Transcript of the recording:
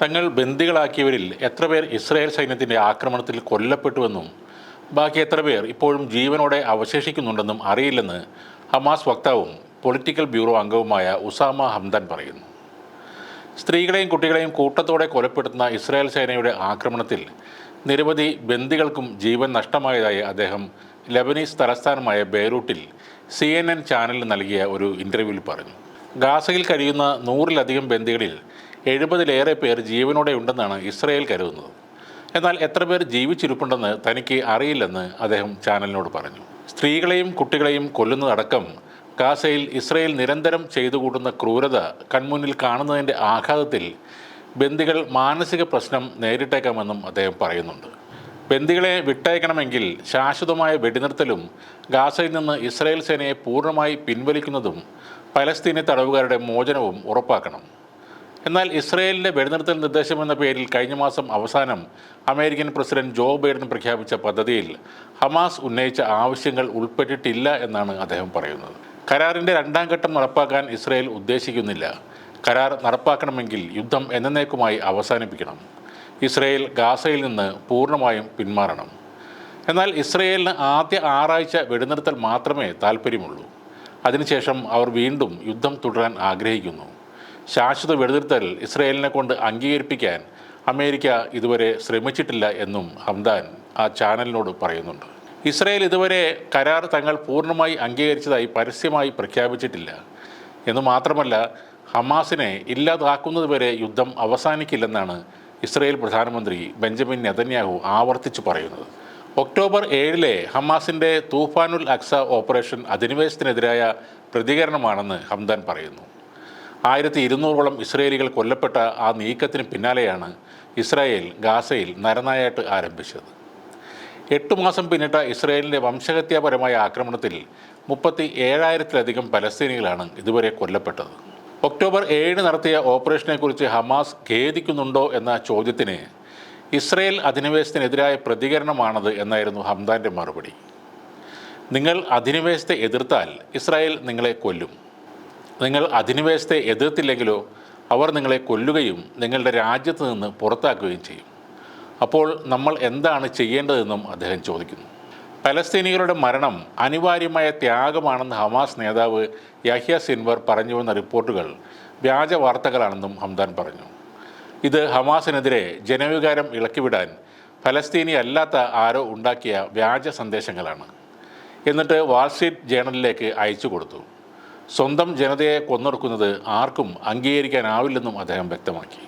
തങ്ങൾ ബന്ദികളാക്കിയവരിൽ എത്ര പേർ ഇസ്രായേൽ സൈന്യത്തിന്റെ ആക്രമണത്തിൽ കൊല്ലപ്പെട്ടുവെന്നും ബാക്കി എത്ര പേർ ഇപ്പോഴും ജീവനോടെ അവശേഷിക്കുന്നുണ്ടെന്നും അറിയില്ലെന്ന് ഹമാസ് വക്താവും പൊളിറ്റിക്കൽ ബ്യൂറോ അംഗവുമായ ഉസാമ ഹംദൻ പറയുന്നു. സ്ത്രീകളെയും കുട്ടികളെയും കൂട്ടത്തോടെ കൊലപ്പെടുത്തുന്ന ഇസ്രായേൽ സേനയുടെ ആക്രമണത്തിൽ നിരവധി ബന്ദികൾക്കും ജീവൻ നഷ്ടമായതായി അദ്ദേഹം ലബനീസ് തലസ്ഥാനമായ ബെയ്റൂട്ടിൽ സി എൻ എൻ ചാനലിന് നൽകിയ ഒരു ഇന്റർവ്യൂവിൽ പറഞ്ഞു. ഗാസയിൽ കഴിയുന്ന നൂറിലധികം ബന്ദികളിൽ എഴുപതിലേറെ പേർ ജീവനോടെ ഉണ്ടെന്നാണ് ഇസ്രയേൽ കരുതുന്നത്. എന്നാൽ എത്ര പേർ ജീവിച്ചിരിപ്പുണ്ടെന്ന് തനിക്ക് അറിയില്ലെന്ന് അദ്ദേഹം ചാനലിനോട് പറഞ്ഞു. സ്ത്രീകളെയും കുട്ടികളെയും കൊല്ലുന്നതടക്കം ഗാസയിൽ ഇസ്രയേൽ നിരന്തരം ചെയ്തു കൂട്ടുന്ന ക്രൂരത കൺമുന്നിൽ കാണുന്നതിന്റെ ആഘാതത്തിൽ ബന്ദികൾ മാനസിക പ്രശ്നം നേരിട്ടേക്കാമെന്നും അദ്ദേഹം പറയുന്നുണ്ട്. ബന്ദികളെ വിട്ടയക്കണമെങ്കിൽ ശാശ്വതമായ വെടിനിർത്തലും ഗാസയിൽ നിന്ന് ഇസ്രയേൽ സേനയെ പൂർണമായി പിൻവലിക്കുന്നതും പലസ്തീനി തടവുകാരുടെ മോചനവും ഉറപ്പാക്കണം. എന്നാൽ ഇസ്രയേലിന്റെ വെടിനിർത്തൽ നിർദ്ദേശം എന്ന പേരിൽ കഴിഞ്ഞ മാസം അവസാനം അമേരിക്കൻ പ്രസിഡന്റ് ജോ ബൈഡൻ പ്രഖ്യാപിച്ച പദ്ധതിയിൽ ഹമാസ് ഉന്നയിച്ച ആവശ്യങ്ങൾ ഉൾപ്പെട്ടിട്ടില്ല എന്നാണ് അദ്ദേഹം പറയുന്നത്. കരാറിന്റെ രണ്ടാം ഘട്ടം നടപ്പാക്കാൻ ഇസ്രയേൽ ഉദ്ദേശിക്കുന്നില്ല. കരാർ നടപ്പാക്കണമെങ്കിൽ യുദ്ധം എന്നേക്കുമായി അവസാനിപ്പിക്കണം. ഇസ്രയേൽ ഗാസയിൽ നിന്ന് പൂർണമായും പിന്മാറണം. എന്നാൽ ഇസ്രയേലിന് ആദ്യ ആറാഴ്ച വെടിനിർത്തൽ മാത്രമേ താൽപ്പര്യമുള്ളൂ അതിനുശേഷം അവർ വീണ്ടും യുദ്ധം തുടരാൻ ആഗ്രഹിക്കുന്നു. ശാശ്വത വെടിനിർത്തൽ ഇസ്രയേലിനെ കൊണ്ട് അംഗീകരിപ്പിക്കാൻ അമേരിക്ക ഇതുവരെ ശ്രമിച്ചിട്ടില്ല എന്നും ഹംദാൻ ആ ചാനലിനോട് പറയുന്നുണ്ട്. ഇസ്രയേൽ ഇതുവരെ കരാർ തങ്ങൾ പൂർണമായി അംഗീകരിച്ചതായി പരസ്യമായി പ്രഖ്യാപിച്ചിട്ടില്ല. എന്ന് മാത്രമല്ല ഹമാസിനെ ഇല്ലാതാക്കുന്നതുവരെ യുദ്ധം അവസാനിക്കില്ലെന്നാണ് ഇസ്രയേൽ പ്രധാനമന്ത്രി ബെഞ്ചമിൻ നെതന്യാഹു ആവർത്തിച്ചു പറയുന്നത്. ഒക്ടോബർ ഏഴിലെ ഹമാസിന്റെ തൂഫാനുൽ അക്സ ഓപ്പറേഷൻ അധിനിവേശത്തിനെതിരായ പ്രതികരണമാണെന്ന് ഹംദാൻ പറയുന്നു. ആയിരത്തി ഇരുന്നൂറോളം ഇസ്രയേലികൾ കൊല്ലപ്പെട്ട ആ നീക്കത്തിന് പിന്നാലെയാണ് ഇസ്രായേൽ ഗാസയിൽ നരനായാട്ട് ആരംഭിച്ചത്. എട്ട് മാസം പിന്നിട്ട ഇസ്രയേലിന്റെ വംശഹത്യാപരമായ ആക്രമണത്തിൽ മുപ്പത്തി ഏഴായിരത്തിലധികം പലസ്തീനികളാണ് ഇതുവരെ കൊല്ലപ്പെട്ടത്. ഒക്ടോബർ ഏഴ് നടത്തിയ ഓപ്പറേഷനെക്കുറിച്ച് ഹമാസ് ഖേദിക്കുന്നുണ്ടോ എന്ന ചോദ്യത്തിന് ഇസ്രയേൽ അധിനിവേശത്തിനെതിരായ പ്രതികരണമാണത് എന്നായിരുന്നു ഹംദാന്റെ മറുപടി. നിങ്ങൾ അധിനിവേശത്തെ എതിർത്താൽ ഇസ്രായേൽ നിങ്ങളെ കൊല്ലും. നിങ്ങൾ അധിനിവേശത്തെ എതിർത്തില്ലെങ്കിലോ അവർ നിങ്ങളെ കൊല്ലുകയും നിങ്ങളുടെ രാജ്യത്ത് നിന്ന് പുറത്താക്കുകയും ചെയ്യും. അപ്പോൾ നമ്മൾ എന്താണ് ചെയ്യേണ്ടതെന്നും അദ്ദേഹം ചോദിക്കുന്നു. പലസ്തീനികളുടെ മരണം അനിവാര്യമായ ത്യാഗമാണെന്ന് ഹമാസ് നേതാവ് യഹ്യ സിൻവർ പറഞ്ഞുവെന്ന റിപ്പോർട്ടുകൾ വ്യാജ വാർത്തകളാണെന്നും ഹംദാൻ പറഞ്ഞു. ഇത് ഹമാസിനെതിരെ ജനവികാരം ഇളക്കിവിടാൻ ഫലസ്തീനി അല്ലാത്ത ആരോ ഉണ്ടാക്കിയ വ്യാജ സന്ദേശങ്ങളാണ്. എന്നിട്ട് വാൾസ്ട്രീറ്റ് ജേണലിലേക്ക് അയച്ചു കൊടുത്തു. സ്വന്തം ജനതയെ കൊന്നൊടുക്കുന്നത് ആർക്കും അംഗീകരിക്കാനാവില്ലെന്നും അദ്ദേഹം വ്യക്തമാക്കി.